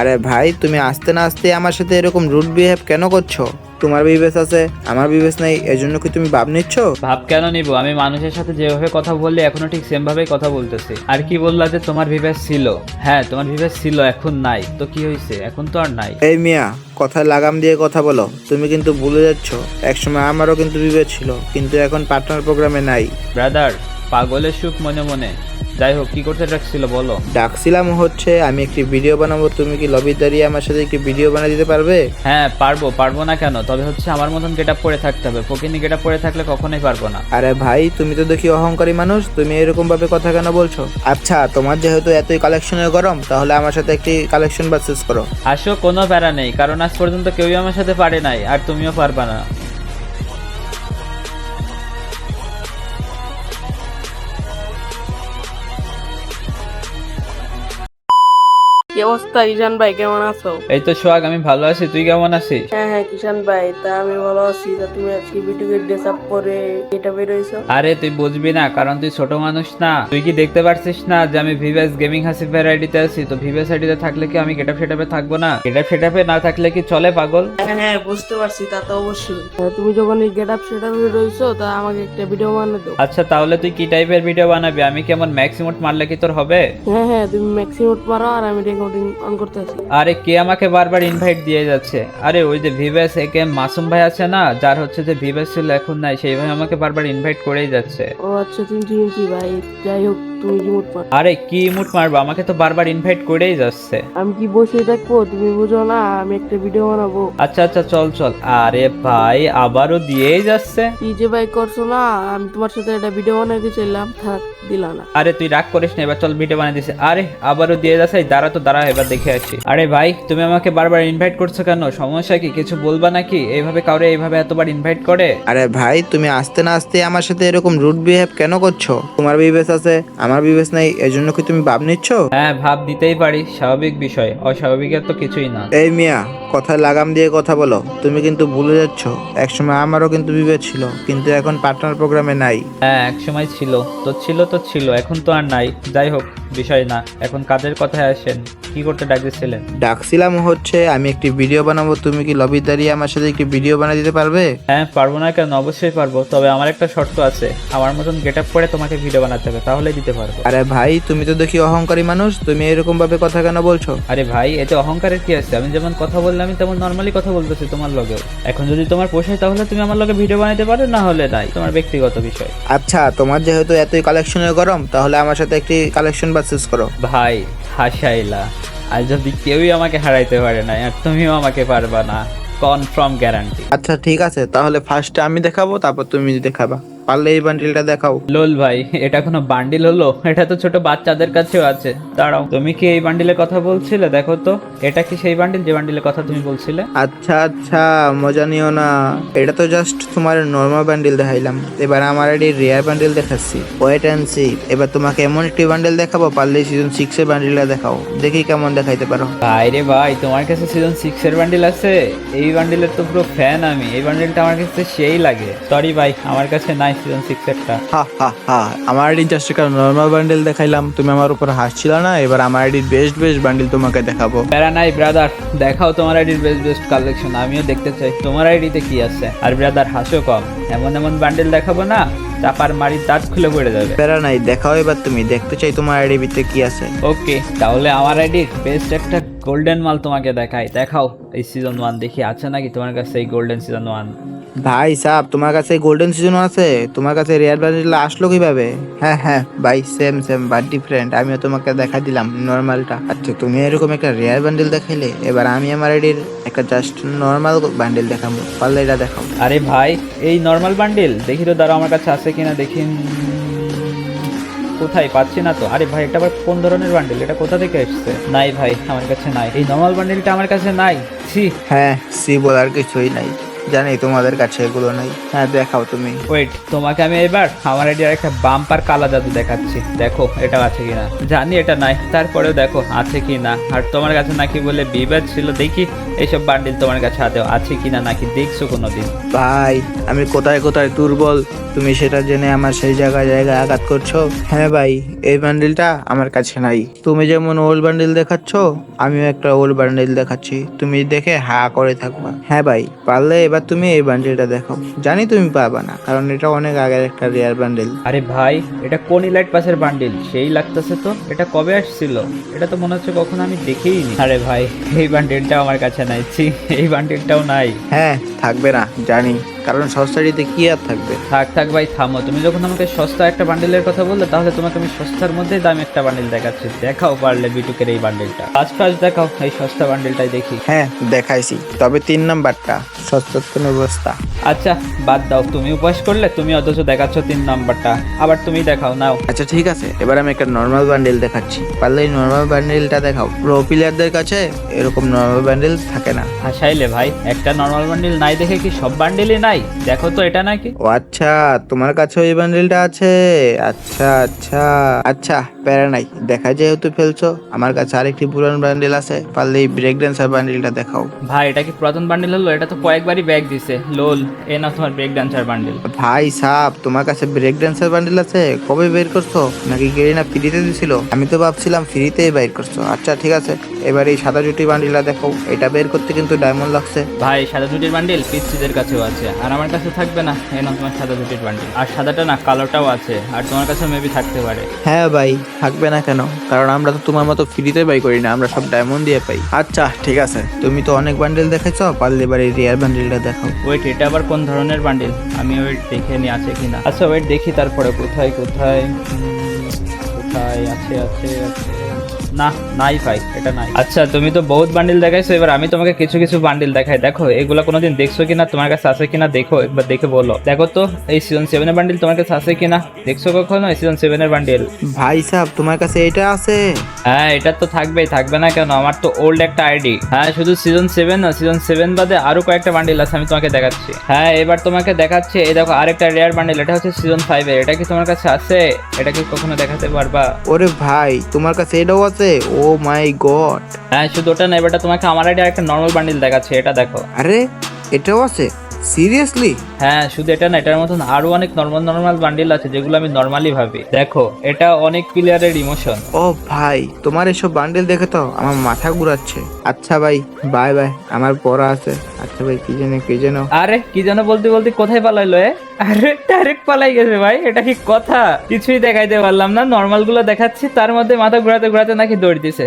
আরে ভাই তুমি আসতে না আসতে আমার সাথে এরকম রুট বিহেভ কেন করছ? তোমার বিবেচ আছে আমার বিবেচ নেই এজন্য কি তুমি ভাব নিচ্ছ? ভাব কেন নিব? আমি মানুষের সাথে যেভাবে কথা বললে এখনও ঠিক সেম ভাবেই কথা বলতেছি। আর কি বললা যে তোমার বিবেক ছিল? হ্যাঁ তোমার বিবেক ছিল এখন নাই। তো কি হয়েছে এখন তো আর নাই। এই মিয়া কথা লাগাম দিয়ে কথা বলো। তুমি কিন্তু ভুলে যাচ্ছ। একসময় আমারও কিন্তু বিবেচ ছিল কিন্তু এখন পার্টনার প্রোগ্রামে নাই। ব্রাদার পাগলের সুখ মনে মনে। যাই হোক কি করতে ডাকছিল বলো? ডাকছিলাম হচ্ছে আমি একটি ভিডিও বানাবো তুমি কি লবি দাঁড়িয়ে আমার সাথে একটি ভিডিও বানিয়ে দিতে পারবে? হ্যাঁ পারব পারব না কেন? তবে হচ্ছে আমার মতন গেট আপ পরে থাকতে হবে। ফকিনি গেট আপ পরে থাকলে কখনোই পারব না। আরে ভাই তুমি তো দেখি অহংকারী মানুষ তুমি এরকম ভাবে কথা কেন বলছো? আচ্ছা তোমার যেহেতু এতই কালেকশনের গরম তাহলে আমার সাথে একটি কালেকশন পারচেস করো। আসো কোনো প্যারা নেই কারণ আজ পর্যন্ত কেউই আমার সাথে পারে নাই আর তুমিও পারবা না। কি অবস্থা? কিষান ভাই কেমন আছো? এই তো সোহাগ আমি ভালো আছি। তুই কেমন আছিস? হ্যাঁ হ্যাঁ কিষান ভাই তা আমি ভালো আছি। তা তুমি আজকে ভিডিওকে ড্রেস আপ করে এটা বেরোইছো আরে তুই বুঝবি না কারণ তুই ছোট মানুষ না। তুই কি দেখতে পারছিস না যে আমি ভিভাস গেমিং হাসিফের আইডিতে আছি? তো ভিভাস আইডিতে থাকলে কি আমি গেটআপ সেটআপে থাকব না? গেটআপ সেটআপে না থাকলে কি চলে পাগল? হ্যাঁ হ্যাঁ বুঝতে পারছি তা তো অবশ্যই। তুমি যখন এই গেট আপ সেট আপে রয়েছো তা আমাকে একটা ভিডিও বানিয়ে দাও। আচ্ছা তাহলে তুই কি টাইপের ভিডিও বানাবি? আমি কেমন ম্যাক্সিমোট মারলে কি তোর হবে? হ্যাঁ হ্যাঁ তুমি ম্যাক্সিমাম মারো আর আমি রেকর্ডিং অন করতে আছি। আরে কে আমাকে বারবার ইনভাইট দিয়ে যাচ্ছে? আরে ওই যে ভিভাস একে মাসুম ভাই আছে না? যার হচ্ছে যে ভিভাস ছিল এখন নাই সেই ভাই আমাকে বারবার ইনভাইট করেই যাচ্ছে। ও আচ্ছা তুমি চিনছি ভাই। যাই হোক তুমি রিমোট মার আরে কি ইমোট মারবো? আমাকে তো বারবার ইনভাইট করেই যাচ্ছে। আমি কি বসে দেখব? তুমি বুঝো না আমি একটা ভিডিও বানাবো। আচ্ছা আচ্ছা চল চল। আরে ভাই আবারও দিয়েই যাচ্ছে। কি যে ভাই করছ না আমি তোমার সাথে একটা ভিডিও বানাইতে চাইলাম। থাক। দিলা না। আরে তুই রাগ করিস না এবার চল ভিডিও বানিয়ে দিছে। আরে আবারও দিয়ে যাচ্ছে দাঁড়া তো দাঁড়া এবার দেখে আসি। আরে ভাই তুমি আমাকে বারবার ইনভাইট করছ কেন? সমস্যা কি? কিছু বলবা নাকি? এইভাবে কাউরে এইভাবে এতবার ইনভাইট করে? আরে ভাই তুমি আসতে না আসতে আমার সাথে এরকম রুট বিহেভ কেন করছ? তোমার বিবেচ আছে আমার বিবেচ নেই এজন্য কি তুমি ভাব নিচ্ছ? হ্যাঁ ভাব দিতেই পারি স্বাভাবিক বিষয় অস্বাভাবিকের তো কিছুই না। এই মিয়া কথায় লাগাম দিয়ে কথা বলো তুমি কিন্তু ভুলে যাচ্ছ। একসময় আমারও কিন্তু বিবেচ ছিল কিন্তু এখন পার্টনার প্রোগ্রামে নাই। হ্যাঁ এক সময় ছিল তো ছিল তো ছিল এখন তো আর নাই। যাই হোক বিষয় না এখন কাদের কথায় আসেন? কি করতে ডাকতেছিলেন ডাকছিলাম হচ্ছে আমি একটি ভিডিও বানাবো তুমি কি লবি দাঁড়িয়ে আমার সাথে একটি ভিডিও বানিয়ে দিতে পারবে? হ্যাঁ পারব না কেন? অবশ্যই পারব তবে আমার একটা শর্ত আছে। আমার মতন গেট আপ করে তোমাকে ভিডিও বানাতে হবে তাহলে দিতে পারব। আরে ভাই তুমি তো দেখি অহংকারী মানুষ তুমি এরকম ভাবে কথা কেন বলছো? আরে ভাই এতে অহংকারের কি আছে? আমি যেমন কথা বললাম আমি তেমন নর্মালি কথা বলতেছি তোমার লগেও এখন যদি তোমার পোষায় তাহলে তুমি আমার লগে ভিডিও বানাতে পারো না হলে নাই তোমার ব্যক্তিগত বিষয়। আচ্ছা তোমার যেহেতু এতই কালেকশনের গরম তাহলে আমার সাথে একটি কালেকশন পারচেস করো। ভাই হাসাইলা। আর যদি কেউই আমাকে হারাইতে পারে না, আর তুমিও আমাকে পারবা না। কনফার্ম গ্যারান্টি আচ্ছা ঠিক আছে, তাহলে ফার্স্টে আমি দেখাবো, তারপর তুমি দেখাবা। পারলে এই বান্ডিলটা দেখাও। লোল ভাই এটা কোনো বান্ডিল হলো? এটা তো ছোট বাচ্চাদের কাছেও আছে। দাঁড়াও তুমি কি এই বান্ডিলের কথা বলছিলে? দেখো তো এটা কি সেই বান্ডিল যে বান্ডিলের কথা তুমি বলছিলে? আচ্ছা আচ্ছা মজা নিও না। এটা তো জাস্ট তোমার নর্মাল বান্ডিল দেখাইলাম। এবার আমার এটি রেয়ার বান্ডিল দেখাচ্ছি। ওয়েট অ্যান্ড সি এবার তোমাকে এমন একটি বান্ডিল দেখাবো পারলে সিজন সিক্স এর বান্ডিলটা দেখাও। দেখি কেমন দেখাইতে পারো। ভাই রে ভাই তোমার কাছে সিজন সিক্স এর বান্ডিল আছে? এই বান্ডিলের তো পুরো ফ্যান আমি। এই বান্ডিলটা আমার কাছে সেই লাগে। সরি ভাই আমার কাছে নাই। সিজন সিক্স এরটা হা হা হা আমার জাস্ট একটা নর্মাল বান্ডিল দেখাইলাম তুমি আমার উপর হাসছিল না এবার আমার এটির বেস্ট বেস্ট বান্ডিল তোমাকে দেখাবো। প্যারা নাই ব্রাদার দেখাও তোমার আইডির বেস্ট বেস্ট কালেকশন আমিও দেখতে চাই তোমার আইডিতে কি আছে? আর ব্রাদার হাসো কম এমন এমন বান্ডিল দেখাবো না চাপার মারি দাঁত খুলে পড়ে যাবে। প্যারা নাই দেখাও এবার তুমি দেখতে চাই তোমার আইডির ভিতরে কি আছে। ওকে তাহলে আমার আইডির বেস্ট একটা গোল্ডেন মাল তোমাকে দেখাই। দেখাও এই সিজন ওয়ান দেখি। আছে নাকি তোমার কাছে এই গোল্ডেন সিজন ওয়ান ভাই সাহ তোমার কাছে গোল্ডেন সিজন আছে? তোমার কাছে রেয়ার বান্ডিল আসলো কীভাবে? হ্যাঁ হ্যাঁ ভাই সেম সেম বাট ডিফারেন্ট আমিও তোমাকে দেখা দিলাম নর্মালটা আচ্ছা তুমি এরকম একটা রেয়ার বান্ডিল দেখাইলে এবার আমি আমার আইডির একটা জাস্ট নর্মাল বান্ডিল দেখাবো। পারলে এটা দেখাও। আরে ভাই এই নর্মাল বান্ডিল দেখি তো দাঁড়াও আমার কাছে আছে কিনা দেখি। কোথায়? পাচ্ছি না তো। আরে ভাই, এটা আবার কোন ধরনের বান্ডেল এটা কোথা থেকে এসছে? নাই ভাই, আমার কাছে নাই। এই নর্মাল বান্ডেলটা আমার কাছে নাই। ছি। হ্যাঁ সি বলার কিছুই নাই। জানি তোমাদের কাছে এগুলো নাই। হ্যাঁ দেখাও তুমি। ওয়েট তোমাকে আমি এবার আমার এটির একটা বাম্পার কালা জাদু দেখাচ্ছি। দেখো এটা আছে কিনা। জানি এটা নাই তারপরেও দেখো আছে কিনা। আর তোমার কাছে নাকি বলে বিবাদ ছিল দেখি এইসব বান্ডিল তোমার কাছে হাতে আছে কিনা নাকি দেখছ কোনোদিন? ভাই আমি কোথায় কোথায় দুর্বল? তুমি সেটা জেনে আমার সেই জায়গায় জায়গায় আঘাত করছ? হ্যাঁ ভাই এই বান্ডিলটা আমার কাছে নাই। তুমি যেমন ওল্ড বান্ডিল দেখাচ্ছ আমিও একটা ওল্ড বান্ডিল দেখাচ্ছি। তুমি দেখে হা করে থাকবা। হ্যাঁ ভাই পারলে এবার তুমি এই বান্ডিলটা দেখো। জানি তুমি পাবা না কারণ এটা অনেক আগের একটা রেয়ার বান্ডিল আরে ভাই এটা কোন ইলাইট পাসের বান্ডিল সেই লাগতেছে তো। এটা কবে আসছিল? এটা তো মনে হচ্ছে কখনো আমি দেখেই নি আরে ভাই এই বান্ডিলটাও আমার কাছে নাই। ছি এই বান্ডিলটাও নাই। হ্যাঁ থাকবে না জানি। কারণ সস্তারিতে কি আর থাকবে? থাক থাক ভাই থামো। তুমি যখন আমাকে সস্তা একটা বান্ডিলের কথা বললে তাহলে তোমাকে আমি সস্তার মধ্যে দামি একটা বান্ডিল দেখাচ্ছি। দেখাও পারলে বিটুকের এই বান্ডিলটা ফার্স্ট ফার্স্ট দেখাও এই সস্তা বান্ডিলটাই দেখি। হ্যাঁ দেখাইছি। তবে তিন নাম্বারটা সস্তত্বের অবস্থা। আচ্ছা বাদ দাও তুমি উপবাস করলে তুমি অথচ দেখাচ্ছ তিন নাম্বারটা। আবার তুমি দেখাও নাও। আচ্ছা ঠিক আছে এবার আমি একটা নর্মাল বান্ডেল দেখাচ্ছি। পারলে এই নর্মাল বান্ডেলটা দেখাও। প্রো প্লেয়ারদের কাছে এরকম নর্মাল বান্ডেল থাকে না। হাসাইলে ভাই একটা নর্মাল বান্ডিল নাই দেখে কি সব বান্ডিলই নাই? দেখো তো এটা নাকি। ও আচ্ছা তোমার কাছে ওই বান্ডেলটা আছে? আচ্ছা আচ্ছা। আচ্ছা প্যারা নাই দেখা যেহেতু ফেলছো আমার কাছে আরেকটি পুরান বান্ডেল আছে পারলে এই ব্রেক ড্যান্সার বান্ডেলটা দেখাও। ভাই এটা কি পুরাতন বান্ডিল হলো? এটা তো কয়েকবারই ব্যাগ দিছে। লোল এ না তোমার ব্রেক ডান্সার বান্ডিল ভাই সাপ তোমার কাছে ব্রেক ড্যান্সার বান্ডেল আছে? কবে বের করছ? নাকি গেরিনা ফ্রিতে দিছিল? আমি তো ভাবছিলাম ফ্রিতেই বের করছ। আচ্ছা ঠিক আছে। এবার এই সাদা জুটি বান্ডিলটা দেখো। এটা বের করতে কিন্তু ডায়মন্ড লাগছে। ভাই সাদা জুটির বান্ডিল পিচ্ছিদের কাছেও আছে। আর আমার কাছে থাকবে না এ না তোমার সাদা জুটির বান্ডিল আর সাদাটা না কালোটাও আছে। আর তোমার কাছে মেবি থাকতে পারে। হ্যাঁ ভাই থাকবে না কেন? কারণ আমরা তো তোমার মতো ফ্রিতে বাই করি না। আমরা সব ডায়মন্ড দিয়ে পাই। আচ্ছা ঠিক আছে। তুমি তো অনেক বান্ডেল দেখেছ পারলে এবার এই রিয়ার বান্ডেলটা দেখাও। ওয়েট এটা আবার কোন ধরনের বান্ডিল? আমি ওয়েট দেখে নি আছে কিনা আচ্ছা ওয়েট দেখি তারপরে কোথায় কোথায়? উম, কোথায় আছে আছে আছে। না নাই ভাই এটা নাই। আচ্ছা তুমি তো বহুত বান্ডিল দেখাইছো এবার আমি তোমাকে কিছু কিছু বান্ডিল দেখাই। দেখো এগুলো কোনোদিন দেখছ কিনা তোমার কাছে আছে কিনা দেখো একবার দেখে বলো। দেখো তো এই সিজন সেভেনের বান্ডিল তোমার কাছে আছে কিনা? দেখছ কখনো এই সিজন সেভেনের বান্ডিল ভাই সাহেব তোমার কাছে এটা আছে? হ্যাঁ এটা তো থাকবেই থাকবে না কেন? আমার তো ওল্ড একটা আইডি হ্যাঁ শুধু সিজন সেভেন না সিজন সেভেন বাদে আরও কয়েকটা বান্ডিল আছে আমি তোমাকে দেখাচ্ছি। হ্যাঁ এবার তোমাকে দেখাচ্ছি এই দেখো আরেকটা রেয়ার বান্ডিল এটা হচ্ছে সিজন ফাইভ এর। এটা কি তোমার কাছে আছে? এটা কি কখনো দেখাতে পারবা? ওরে ভাই তোমার কাছে এটাও আছে? Oh my god. হ্যাঁ শুধু ওটা না এবারটা তোমাকে আমার আইডি একটা নর্মাল বান্ডিল দেখাচ্ছে এটা দেখো। আরে এটাও আছে? সিরিয়াসলি হ্যাঁ শুধু এটা না এটার মতন আরও অনেক নর্মাল নর্মাল বান্ডিল আছে যেগুলো আমি নর্মালি ভাবি। দেখো এটা অনেক প্লেয়ারের ইমোশন ও ভাই তোমার এসব বান্ডেল দেখে তো আমার মাথা ঘুরাচ্ছে। আচ্ছা ভাই বাই বাই আমার পড়া আছে। আচ্ছা ভাই কি জানে কি যেন। আরে কি যেন বলতে বলতে কোথায় পালাইলো এ? আরে ডাইরেক্ট পালাই গেছে ভাই এটা কি কথা? কিছুই দেখাইতে পারলাম না নর্মালগুলো দেখাচ্ছি তার মধ্যে মাথা ঘোরাতে ঘোরাতে নাকি দৌড় দিছে।